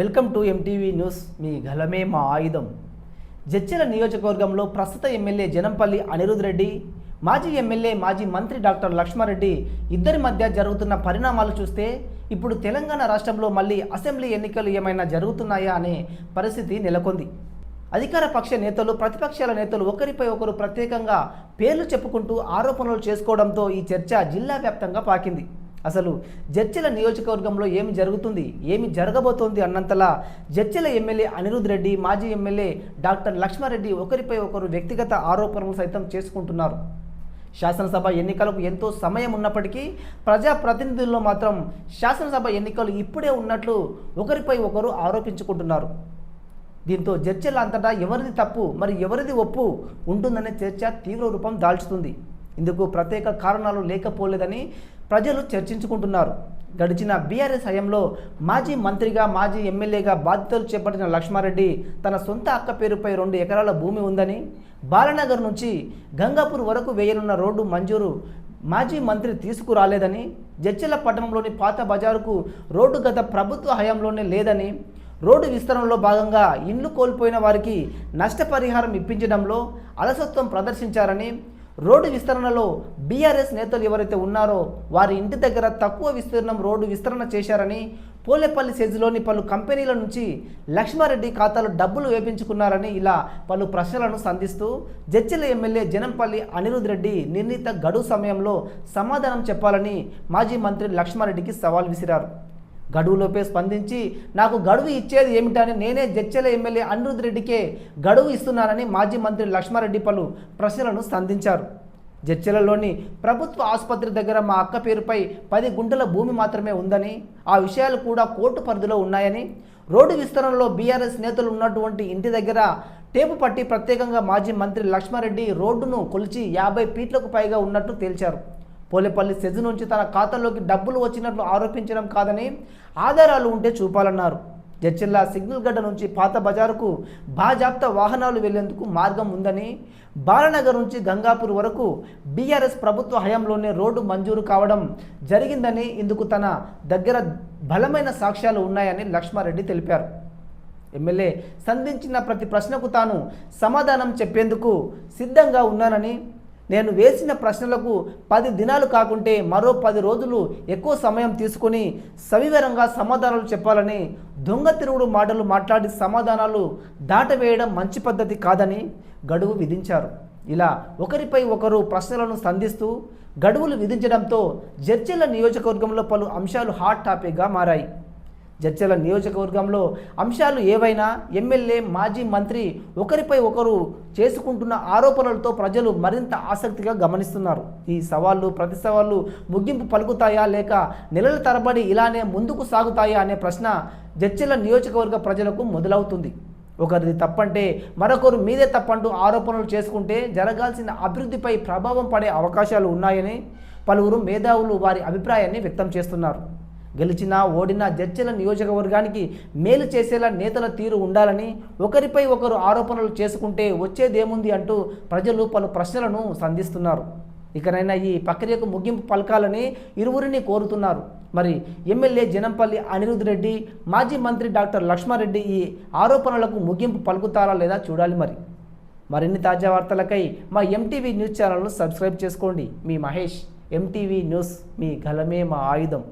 Welcome to MTV news మీ గలమే మా ఆయుధం. జడ్చెల నియోజకవర్గంలో ప్రస్తుత ఎమ్మెల్యే జనంపల్లి అనిరుద్ రెడ్డి మాజీ ఎమ్మెల్యే మాజీ మంత్రి డాక్టర్ లక్ష్మారెడ్డి ఇద్దరి మధ్య జరుగుతున్న పరిణామాలు చూస్తే ఇప్పుడు తెలంగాణ రాష్ట్రంలో మళ్ళీ అసెంబ్లీ ఎన్నికలు ఏమైనా జరుగుతున్నాయా అనే పరిస్థితి నెలకొంది. అధికార పక్ష నేతలు ప్రతిపక్షాల నేతలు ఒకరిపై ఒకరు ప్రత్యేకంగా పేర్లు చెప్పుకుంటూ ఆరోపణలు చేసుకోవడంతో ఈ చర్చ జిల్లా వ్యాప్తంగా పాకింది. అసలు జడ్చెల నియోజకవర్గంలో ఏమి జరుగుతుంది ఏమి జరగబోతోంది అన్నంతలా జడ్చెల ఎమ్మెల్యే అనిరుద్ రెడ్డి మాజీ ఎమ్మెల్యే డాక్టర్ లక్ష్మారెడ్డి ఒకరిపై ఒకరు వ్యక్తిగత ఆరోపణలు సైతం చేసుకుంటున్నారు. శాసనసభ ఎన్నికలకు ఎంతో సమయం ఉన్నప్పటికీ ప్రజాప్రతినిధుల్లో మాత్రం శాసనసభ ఎన్నికలు ఇప్పుడే ఉన్నట్లు ఒకరిపై ఒకరు ఆరోపించుకుంటున్నారు. దీంతో చర్చల అంతటా ఎవరిది తప్పు మరి ఎవరిది ఒప్పు ఉంటుందనే చర్చ తీవ్ర రూపం దాల్చుతుంది. ఇందుకు ప్రత్యేక కారణాలు లేకపోలేదని ప్రజలు చర్చించుకుంటున్నారు. గడిచిన బీఆర్ఎస్ హయాంలో మాజీ మంత్రిగా మాజీ ఎమ్మెల్యేగా బాధ్యతలు చేపట్టిన లక్ష్మారెడ్డి తన సొంత అక్క పేరుపై రెండు ఎకరాల భూమి ఉందని బాలనగర్ నుంచి గంగాపూర్ వరకు వేయనున్న రోడ్డు మంజూరు మాజీ మంత్రి తీసుకురాలేదని జడ్చెల పట్టణంలోని పాత బజారుకు రోడ్డు గత ప్రభుత్వ హయాంలోనే లేదని రోడ్డు విస్తరణలో భాగంగా ఇండ్లు కోల్పోయిన వారికి నష్టపరిహారం ఇప్పించడంలో అలసత్వం ప్రదర్శించారని రోడ్డు విస్తరణలో బీఆర్ఎస్ నేతలు ఎవరైతే ఉన్నారో వారి ఇంటి దగ్గర తక్కువ విస్తీర్ణం రోడ్డు విస్తరణ చేశారని పోలేపల్లి సెజ్లోని పలు కంపెనీల నుంచి లక్ష్మారెడ్డి ఖాతాలో డబ్బులు వేపించుకున్నారని ఇలా పలు ప్రశ్నలను సంధిస్తూ జడ్చిల ఎమ్మెల్యే జనంపల్లి అనిరుద్ రెడ్డి నిర్ణీత గడువు సమయంలో సమాధానం చెప్పాలని మాజీ మంత్రి లక్ష్మారెడ్డికి సవాల్ విసిరారు. గడువులోపే స్పందించి నాకు గడువు ఇచ్చేది ఏమిటని నేనే జడ్చెల ఎమ్మెల్యే అనిరుద్ రెడ్డికే గడువు ఇస్తున్నానని మాజీ మంత్రి లక్ష్మారెడ్డి పలు ప్రశ్నలను సంధించారు. జడ్చెలలోని ప్రభుత్వ ఆసుపత్రి దగ్గర మా అక్క పేరుపై పది గుంటల భూమి మాత్రమే ఉందని ఆ విషయాలు కూడా కోర్టు పరిధిలో ఉన్నాయని రోడ్డు విస్తరణలో బీఆర్ఎస్ నేతలు ఉన్నటువంటి ఇంటి దగ్గర టేపు పట్టి ప్రత్యేకంగా మాజీ మంత్రి లక్ష్మారెడ్డి రోడ్డును కొలిచి యాభై ఫీట్లకు పైగా ఉన్నట్టు తేల్చారు. పోలేపల్లి సెజ్ నుంచి తన ఖాతాలోకి డబ్బులు వచ్చినట్లు ఆరోపించడం కాదని ఆధారాలు ఉంటే చూపాలన్నారు. జడ్చెల్లా సిగ్నల్ గడ్డ నుంచి పాత బజారుకు బాజాప్తా వాహనాలు వెళ్ళేందుకు మార్గం ఉందని బాలనగర్ నుంచి గంగాపూర్ వరకు బీఆర్ఎస్ ప్రభుత్వ హయాంలోనే రోడ్డు మంజూరు కావడం జరిగిందని ఇందుకు తన దగ్గర బలమైన సాక్ష్యాలు ఉన్నాయని లక్ష్మారెడ్డి తెలిపారు. ఎమ్మెల్యే సంధించిన ప్రతి ప్రశ్నకు తాను సమాధానం చెప్పేందుకు సిద్ధంగా ఉన్నానని నేను వేసిన ప్రశ్నలకు పది దినాలు కాకుంటే మరో పది రోజులు ఎక్కువ సమయం తీసుకుని సవివరంగా సమాధానాలు చెప్పాలని దొంగ తిరుగుడు మాటలు మాట్లాడి సమాధానాలు దాటవేయడం మంచి పద్ధతి కాదని గడువు విధించారు. ఇలా ఒకరిపై ఒకరు ప్రశ్నలను సంధిస్తూ గడువులు విధించడంతో జడ్చెల నియోజకవర్గంలో పలు అంశాలు హాట్ టాపిక్గా మారాయి. జడ్చెల నియోజకవర్గంలో అంశాలు ఏవైనా ఎమ్మెల్యే మాజీ మంత్రి ఒకరిపై ఒకరు చేసుకుంటున్న ఆరోపణలతో ప్రజలు మరింత ఆసక్తిగా గమనిస్తున్నారు. ఈ సవాళ్ళు ప్రతి సవాళ్ళు ముగింపు పలుకుతాయా లేక నెలల తరబడి ఇలానే ముందుకు సాగుతాయా అనే ప్రశ్న జడ్చెల నియోజకవర్గ ప్రజలకు మొదలవుతుంది. ఒకరిది తప్పంటే మరొకరు మీదే తప్పంటూ ఆరోపణలు చేసుకుంటే జరగాల్సిన అభివృద్ధిపై ప్రభావం పడే అవకాశాలు ఉన్నాయని పలువురు మేధావులు వారి అభిప్రాయాన్ని వ్యక్తం చేస్తున్నారు. గెలిచినా ఓడినా జడ్చల నియోజకవర్గానికి మేలు చేసేలా నేతల తీరు ఉండాలని ఒకరిపై ఒకరు ఆరోపణలు చేసుకుంటే వచ్చేదేముంది అంటూ ప్రజలు పలు ప్రశ్నలను సంధిస్తున్నారు. ఇకనైనా ఈ ప్రక్రియకు ముగింపు పలకాలని ఇరువురిని కోరుతున్నారు. మరి ఎమ్మెల్యే జనంపల్లి అనిరుద్ రెడ్డి మాజీ మంత్రి డాక్టర్ లక్ష్మారెడ్డి ఈ ఆరోపణలకు ముగింపు పలుకుతారా లేదా చూడాలి మరి. మరిన్ని తాజా వార్తలకై మా ఎంటీవీ న్యూస్ ఛానల్ను సబ్స్క్రైబ్ చేసుకోండి. మీ మహేష్ ఎంటీవీ న్యూస్ మీ గలమే మా ఆయుధం.